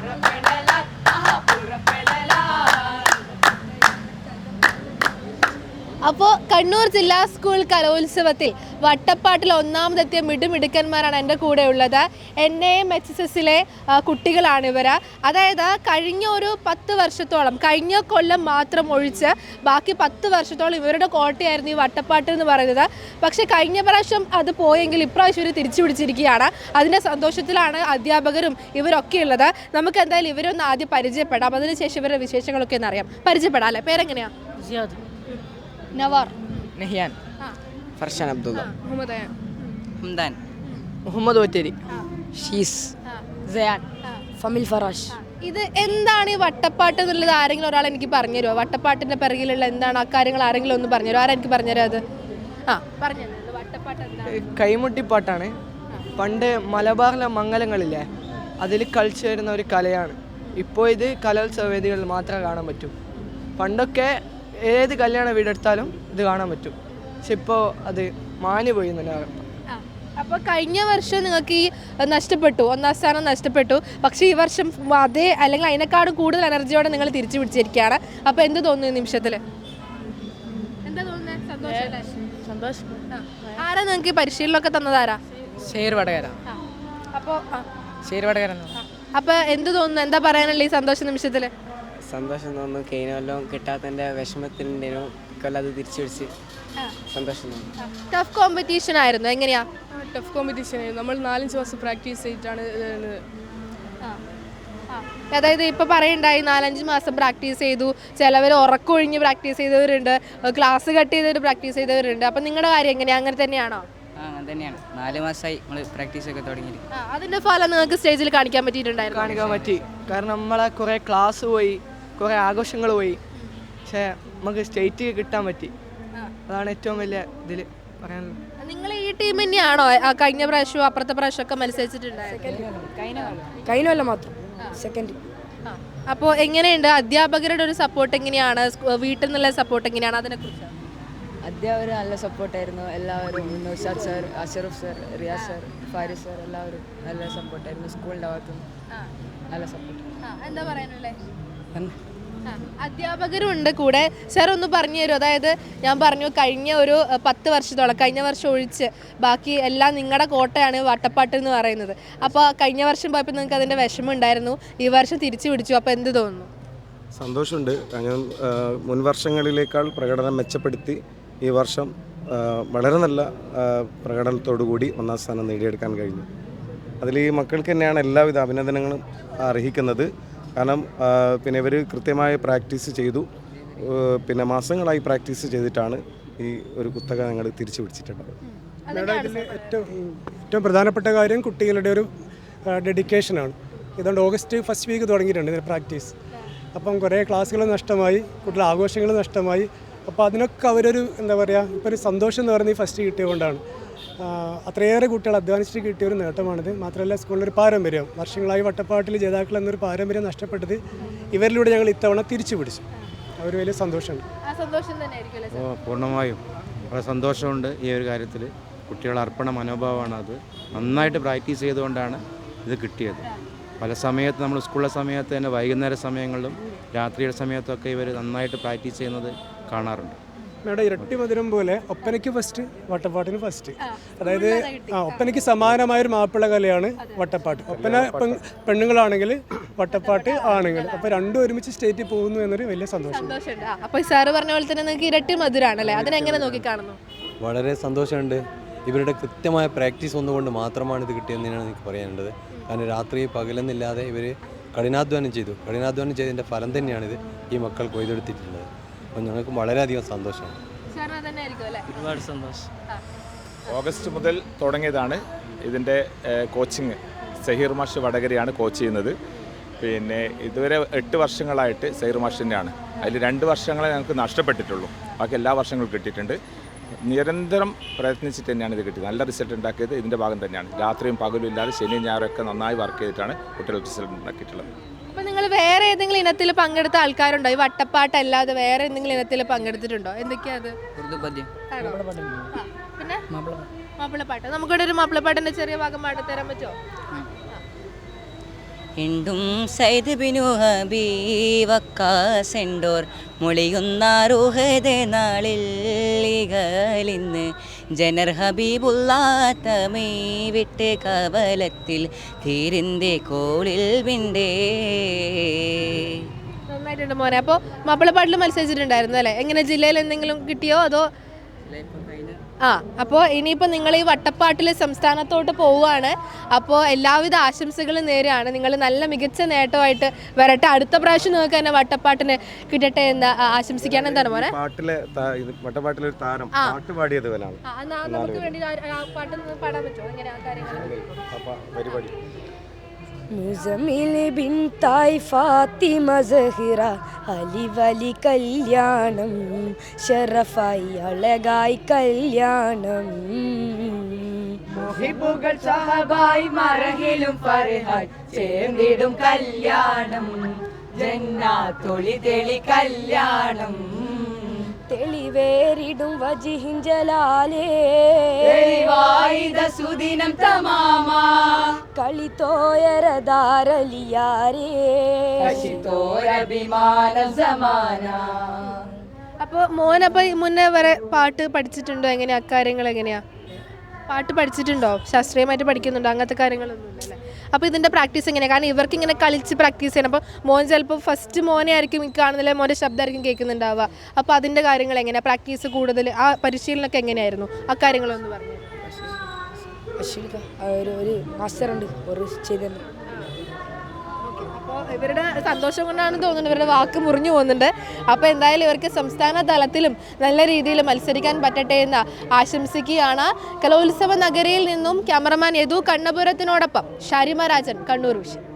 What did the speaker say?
Gracias. അപ്പോൾ കണ്ണൂർ ജില്ലാ school കലോത്സവത്തിൽ വട്ടപ്പാട്ടിൽ ഒന്നാമതെത്തിയ മിടുമിടുക്കന്മാരാണ് എന്റെ കൂടെ ഉള്ളത് എൻ എ എച്ച് എസ് എസിലെ കുട്ടികളാണ് ഇവർ അതായത് കഴിഞ്ഞ ഒരു പത്ത് വർഷത്തോളം കഴിഞ്ഞ കൊല്ലം മാത്രം ഒഴിച്ച് ബാക്കി പത്ത് വർഷത്തോളം ഇവരുടെ കോട്ടയായിരുന്നു ഈ വട്ടപ്പാട്ട് എന്ന് പറയുന്നത്. പക്ഷേ കഴിഞ്ഞ പ്രാവശ്യം അത് പോയെങ്കിൽ ഇപ്രാവശ്യം ഇവർ തിരിച്ചു പിടിച്ചിരിക്കുകയാണ്. അതിന്റെ സന്തോഷത്തിലാണ് അധ്യാപകരും ഇവരൊക്കെ ഉള്ളത്. നമുക്ക് എന്തായാലും ഇവരൊന്ന് ആദ്യം പരിചയപ്പെടാം. അതിനുശേഷം ഇവരുടെ വിശേഷങ്ങളൊക്കെ ഒന്ന് അറിയാം. പരിചയപ്പെടാം അല്ലേ? പേരെങ്ങനെയാണ് നവാർ. നെഹ്യാൻ. ഫർഷാൻ അബ്ദുള്ള. മുഹമ്മദ് ഹംദാൻ. മുഹമ്മദ് ഒറ്റേരി ഷീസ്. സയാൻ. ഫമിൽ ഫറാഷ്. ഇത് എന്താണ് ഈ വട്ടപ്പാട്ട് എന്നുള്ളത് ആരെങ്കിലും ഒരാൾ എനിക്ക് പറഞ്ഞു പറഞ്ഞുതരുമോ വട്ടപ്പാട്ടിന്റെ പിറകിലുള്ള എന്താണ് ആ കാര്യങ്ങൾ ആരെങ്കിലും ഒന്ന് പറഞ്ഞു പറഞ്ഞുതരുമോ ആരെനിക്ക് എനിക്ക് പറഞ്ഞുതരാം അത്? ആ പറഞ്ഞു വട്ടപ്പാട്ട് എന്താണ്? കൈമുട്ടിപ്പാട്ടാണ്. പണ്ട് മലബാറിലെ മംഗലങ്ങളില്ലേ അതിൽ കളിച്ചു വരുന്ന ഒരു കലയാണ്. ഇപ്പോൾ ഇത് കലോത്സവ വേദികളിൽ മാത്രമേ കാണാൻ പറ്റൂ. പണ്ടൊക്കെ ഏത് കല്യാണ വീടെടുത്താലും ഇത് കാണാൻ പറ്റും. പക്ഷെ ഇപ്പോൾ അത് മാഞ്ഞു പോയി അപ്പൊ കഴിഞ്ഞ വർഷം നിങ്ങൾക്ക് ഈ നഷ്ടപ്പെട്ടു. ഒന്നാം സ്ഥാനം നഷ്ടപ്പെട്ടു. പക്ഷേ ഈ വർഷം അതേ അല്ലെങ്കിൽ അതിനേക്കാളും കൂടുതൽ എനർജിയോടെ നിങ്ങൾ തിരിച്ചു പിടിച്ചിരിക്കുകയാണ്. അപ്പൊ എന്ത് തോന്നുന്നു ഈ നിമിഷത്തിൽ? എന്താ തോന്നുന്നത് സന്തോഷമല്ലേ സന്തോഷ്. ആ. ആരാ നിങ്ങൾക്ക് പരിശീലനമൊക്കെ തന്നതാരാ. അപ്പോ ആ. ഷെയർ വടകര ആ. അപ്പൊ എന്ത് തോന്നുന്നു? എന്താ പറയാനല്ലേ ഈ സന്തോഷ നിമിഷത്തിൽ? സന്തോഷം തോന്നുന്നു. കഴിഞ്ഞ കൊല്ലം കിട്ടാത്തതിന്റെ വിഷമത്തിലുണ്ടേനു ഇക്കൊല്ലം അത് തിരിച്ചു പിടിച്ച് സന്തോഷം തോന്നുന്നു. ടഫ് കോമ്പറ്റീഷൻ ആയിരുന്നു. എങ്ങനെയാ? ടഫ് കോമ്പറ്റീഷൻ ആയിരുന്നു. നമ്മൾ നാലഞ്ച് മാസം പ്രാക്ടീസ് ചെയ്തിട്ടാണ് ഇത് അതായത് ഇപ്പൊ പറയണ്ടായി നാലഞ്ച് മാസം പ്രാക്ടീസ് ചെയ്തു. ചിലവർ ഉറക്കൊഴിഞ്ഞ് പ്രാക്ടീസ് ചെയ്തവരുണ്ട്. ക്ലാസ് കട്ട് ചെയ്തവർ പ്രാക്ടീസ് ചെയ്തവരുണ്ട്. അപ്പൊ നിങ്ങളുടെ കാര്യം എങ്ങനെയാ? അങ്ങനെ തന്നെയാണോ? അങ്ങനെ തന്നെയാണ്. നാല് മാസമായി നമ്മൾ പ്രാക്ടീസ് ഒക്കെ അതിന്റെ ഫലം നിങ്ങൾക്ക് സ്റ്റേജിൽ കാണിക്കാൻ പറ്റിയിട്ടുണ്ടായിരുന്നു? കാണിക്കാൻ പറ്റി. കാരണം നമ്മളെ കുറെ ക്ലാസ് പോയി. കുറേ ആഘോഷങ്ങൾ പോയി. പക്ഷേ നമുക്ക് സ്റ്റേറ്റ് കിട്ടാൻ പറ്റി. അതാണ് ഏറ്റവും വലിയ ഇതിൽ പറയാനുള്ളത്. നിങ്ങൾ ഈ ടീം തന്നെയാണോ? കഴിഞ്ഞ പ്രാവശ്യവും അപ്പുറത്തെ പ്രാവശ്യം ഒക്കെ മത്സരിച്ചിട്ടുണ്ടായിരുന്നു? കഴിഞ്ഞ കൊല്ലം മാത്രം. സെക്കൻഡ് അപ്പോൾ എങ്ങനെയുണ്ട്? അധ്യാപകരുടെ ഒരു സപ്പോർട്ട് എങ്ങനെയാണ്? വീട്ടിൽ നിന്നുള്ള സപ്പോർട്ട് എങ്ങനെയാണ്? അതിനെ കുറിച്ച് അധ്യാപകർ നല്ല സപ്പോർട്ടായിരുന്നു എല്ലാവരും Naushad sir Ashraf sir Riyas sir Faris sir എല്ലാവരും നല്ല സപ്പോർട്ടായിരുന്നു സ്കൂളിന്റെ ഭാഗത്തുനിന്ന് നല്ല സപ്പോർട്ട് എന്താ പറയാനുള്ളത് അധ്യാപകരും ഉണ്ട് കൂടെ. സാർ ഒന്ന് പറഞ്ഞു തരും. അതായത് ഞാൻ പറഞ്ഞു കഴിഞ്ഞ ഒരു പത്ത് വർഷത്തോളം കഴിഞ്ഞ വർഷം ഒഴിച്ച് ബാക്കി എല്ലാം നിങ്ങളുടെ കോട്ടയാണ് വട്ടപ്പാട്ട് എന്ന് പറയുന്നത്. അപ്പോൾ കഴിഞ്ഞ വർഷം പോയപ്പോൾ നിങ്ങൾക്ക് അതിന്റെ വിഷമം ഉണ്ടായിരുന്നു ഈ വർഷം തിരിച്ചു പിടിച്ചു. അപ്പോൾ എന്ത് തോന്നുന്നു? സന്തോഷമുണ്ട്. അങ്ങനെ മുൻ വർഷങ്ങളിലേക്കാൾ പ്രകടനം മെച്ചപ്പെടുത്തി ഈ വർഷം വളരെ നല്ല പ്രകടനത്തോടു കൂടി ഒന്നാം സ്ഥാനം നേടിയെടുക്കാൻ കഴിഞ്ഞു. അതിൽ ഈ മക്കൾക്ക് തന്നെയാണ് എല്ലാവിധ അഭിനന്ദനങ്ങളും അർഹിക്കുന്നത്. കാരണം പിന്നെ ഇവർ കൃത്യമായ പ്രാക്ടീസ് ചെയ്തു. പിന്നെ മാസങ്ങളായി പ്രാക്ടീസ് ചെയ്തിട്ടാണ് ഈ ഒരു കുത്തക ഞങ്ങൾ തിരിച്ചു പിടിച്ചിട്ടുള്ളത്. മേഡം ഇതിൽ ഏറ്റവും ഏറ്റവും പ്രധാനപ്പെട്ട കാര്യം കുട്ടികളുടെ ഒരു ഡെഡിക്കേഷനാണ്. ഇതുകൊണ്ട് ഓഗസ്റ്റ് ഫസ്റ്റ് വീക്ക് തുടങ്ങിയിട്ടുണ്ട് ഇതിന് പ്രാക്ടീസ്. അപ്പം കുറേ ക്ലാസ്സുകൾ നഷ്ടമായി കുട്ടികളുടെ ആഘോഷങ്ങൾ നഷ്ടമായി. അപ്പോൾ അതിനൊക്കെ അവരൊരു എന്താ പറയുക ഇപ്പോൾ ഒരു സന്തോഷം എന്ന് പറയുന്നത് ഈ ഫസ്റ്റ് കിട്ടിയതുകൊണ്ടാണ്. അത്രയേറെ കുട്ടികൾ അധ്വാനിച്ചിട്ട് കിട്ടിയ ഒരു നേട്ടമാണിത്. മാത്രമല്ല സ്കൂളിലൊരു പാരമ്പര്യം. വർഷങ്ങളായി വട്ടപ്പാട്ടിൽ ജേതാക്കൾ എന്നൊരു പാരമ്പര്യം നഷ്ടപ്പെട്ടത് ഇവരിലൂടെ ഞങ്ങൾ ഇത്തവണ തിരിച്ചു പിടിച്ചു. അവർ വലിയ സന്തോഷമുണ്ട് ആ സന്തോഷം തന്നെ ആയിരിക്കും അല്ലേ ഓ, പൂർണമായും. വളരെ സന്തോഷമുണ്ട് ഈ ഒരു കാര്യത്തിൽ കുട്ടികളുടെ അർപ്പണ മനോഭാവമാണ് അത്. നന്നായിട്ട് പ്രാക്ടീസ് ചെയ്തുകൊണ്ടാണ് ഇത് കിട്ടിയത്. പല സമയത്ത് നമ്മൾ സ്കൂളിലെ സമയത്ത് തന്നെ വൈകുന്നേര സമയങ്ങളിലും രാത്രിയുടെ സമയത്തൊക്കെ ഇവർ നന്നായിട്ട് പ്രാക്ടീസ് ചെയ്യുന്നത് കാണാറുണ്ട്. മേഡം ഇരട്ടി മധുരം പോലെ ഒപ്പനയ്ക്ക് ഫസ്റ്റ് വട്ടപ്പാട്ടിന് ഫസ്റ്റ് അതായത് ആ ഒപ്പനയ്ക്ക് സമാനമായ ഒരു മാപ്പിള കലയാണ് വട്ടപ്പാട്ട്. ഒപ്പന പെൺ- പെണ്ണുങ്ങളാണെങ്കിൽ വട്ടപ്പാട്ട് ആണുങ്ങൾ. അപ്പൊ രണ്ടും ഒരുമിച്ച് സ്റ്റേറ്റിൽ പോകുന്നു എന്നൊരു വലിയ സന്തോഷം. അപ്പൊ സാറ് പറഞ്ഞ പോലെ തന്നെ നിങ്ങൾക്ക് ഇരട്ടി മധുരാണല്ലേ? അതിനെങ്ങനെ നോക്കിക്കാണുന്നു? വളരെ സന്തോഷമുണ്ട്. ഇവരുടെ കൃത്യമായ പ്രാക്ടീസ് ഒന്നുകൊണ്ട് മാത്രമാണ് ഇത് കിട്ടിയതെന്നാണ് എനിക്ക് പറയാനുള്ളത്. കാരണം രാത്രി പകലെന്നില്ലാതെ ഇവർ കഠിനാധ്വാനം ചെയ്തു. കഠിനാധ്വാനം ചെയ്തതിന്റെ ഫലം ഇത് ഈ മക്കൾ കൊയ്തെടുത്തിട്ടുള്ളത് അപ്പോൾ ഞങ്ങൾക്ക് വളരെയധികം സന്തോഷമാണ്. ഒരുപാട് സന്തോഷം. ഓഗസ്റ്റ് മുതൽ തുടങ്ങിയതാണ് ഇതിന്റെ കോച്ചിങ്. സഹീർ മാഷ് വടകരയാണ് കോച്ച് ചെയ്യുന്നത്. പിന്നെ ഇതുവരെ എട്ട് വർഷങ്ങളായിട്ട് സഹീർ മാഷിന്റെയാണ്. തന്നെയാണ് അതിൽ രണ്ട് വർഷങ്ങളെ ഞങ്ങൾക്ക് നഷ്ടപ്പെട്ടിട്ടുള്ളൂ. ബാക്കി എല്ലാ വർഷങ്ങളും കിട്ടിയിട്ടുണ്ട്. നിരന്തരം പ്രയത്നിച്ചിട്ട് തന്നെയാണ് ഇത് കിട്ടിയത്. നല്ല റിസൾട്ട് ഉണ്ടാക്കിയത് ഇതിന്റെ ഭാഗം തന്നെയാണ്. രാത്രിയും പകലും ഇല്ലാതെ ശനിയും ഞായറൊക്കെ നന്നായി വർക്ക് ചെയ്തിട്ടാണ് കുട്ടികൾ റിസൾട്ട് ഉണ്ടാക്കിയിട്ടുള്ളത്. അപ്പൊ നിങ്ങൾ വേറെ ഏതെങ്കിലും ഇനത്തിൽ പങ്കെടുത്ത ആൾക്കാരുണ്ടോ? ഈ വട്ടപ്പാട്ട് അല്ലാതെ വേറെ ഏതെങ്കിലും ഇനത്തിൽ പങ്കെടുത്തിട്ടുണ്ടോ? എന്തൊക്കെയാ അത്? ആണോ? ആ, പിന്നെ? മാപ്പിളപ്പാട്ട് നമുക്കിവിടെ ഒരു മാപ്പിളപ്പാട്ടിന്റെ ചെറിയ ഭാഗം പാടിത്തരാൻ തരാൻ പറ്റുമോ? എണ്ടും സൈദ് ബിനു മൊളിയുന്ന റുഹദ നാളിൽ ഇകലിന്ന്. ജനർ ഹബീബുള്ളാത്തമേ വിട്ട് കവലത്തിൽ തീരിന്റെ കോളിൽ വിണ്ടേ. നന്നായിട്ടുണ്ട് മോനെ. അപ്പോൾ മാപ്പിളപ്പാട്ടിൽ മത്സരിച്ചിട്ടുണ്ടായിരുന്നു അല്ലേ? എങ്ങനെ ജില്ലയിൽ എന്തെങ്കിലും കിട്ടിയോ അതോ? ആ അപ്പോൾ ഇനിയിപ്പോൾ നിങ്ങൾ ഈ വട്ടപ്പാട്ടിൽ സംസ്ഥാനത്തോട്ട് പോവുകയാണ്. അപ്പോൾ എല്ലാവിധ ആശംസകളും നേരെയാണ്. നിങ്ങൾ നല്ല മികച്ച നേട്ടമായിട്ട് വരട്ടെ. അടുത്ത പ്രാവശ്യം നിങ്ങൾക്ക് തന്നെ വട്ടപ്പാട്ടിന് കിട്ടട്ടെ എന്ന് ആശംസിക്കാൻ എന്താണ് മോനെ? പാട്ടിലെ വട്ടപ്പാട്ടിലെ ഒരു താരം പാട്ട് പാടിയത് നമുക്ക് വേണ്ടി പാടാൻ പറ്റുമോ? കാര്യങ്ങൾ പരിപാടി. മുസമിൽ ബിൻതായ് ഫാത്തിമ സഹിറ അലി വലി കല്യാണം ഷറഫായി അളകായി കല്യാണം. മുഹിബുകൾ സഹബായി മറങ്ങിലും ഫർഹായ് ചേർന്നിടും കല്യാണം ജന്നാത്തൊളി തെളി കല്യാണം. തെളിവേറിടും വജിഹിൻ ജലാലേ. സുദിനം തമാമാ. സമാന അപ്പോൾ മോൻ അപ്പോൾ മുന്നേ വരെ പാട്ട് പഠിച്ചിട്ടുണ്ടോ? എങ്ങനെയാ? അക്കാര്യങ്ങൾ എങ്ങനെയാ? പാട്ട് പഠിച്ചിട്ടുണ്ടോ? ശാസ്ത്രീയമായിട്ട് പഠിക്കുന്നുണ്ടോ? അങ്ങനത്തെ കാര്യങ്ങളൊന്നും അപ്പൊ അപ്പോൾ ഇതിന്റെ പ്രാക്ടീസ് എങ്ങനെയാണ് കാരണം ഇവർക്ക് ഇങ്ങനെ കളിച്ച് പ്രാക്ടീസ് ചെയ്യണം. അപ്പോൾ മോൻ ചിലപ്പോൾ ഫസ്റ്റ് മോനെ ആയിരിക്കും ഈ കാണുന്നില്ല? മോന്റെ ശബ്ദമായിരിക്കും കേൾക്കുന്നുണ്ടാവുക. അപ്പോൾ അതിന്റെ കാര്യങ്ങൾ എങ്ങനെയാണ് പ്രാക്ടീസ് കൂടുതൽ ആ പരിശീലനമൊക്കെ എങ്ങനെയായിരുന്നു? ആ കാര്യങ്ങളൊന്ന് പറഞ്ഞു ഒരു ഒരു മാസ്റ്റർ ഉണ്ട് ഒരു അപ്പോൾ ഇവരുടെ സന്തോഷം കൊണ്ടാണ് തോന്നുന്നത് ഇവരുടെ വാക്ക് മുറിഞ്ഞു പോകുന്നുണ്ട്. അപ്പോൾ എന്തായാലും ഇവർക്ക് സംസ്ഥാന തലത്തിലും നല്ല രീതിയിൽ മത്സരിക്കാൻ പറ്റട്ടെ എന്ന് ആശംസിക്കുകയാണ്. കലോത്സവ നഗരിയിൽ നിന്നും ക്യാമറമാൻ യദു കണ്ണപുരത്തിനോടൊപ്പം ഷാരിമ രാജൻ കണ്ണൂർ വിഷയം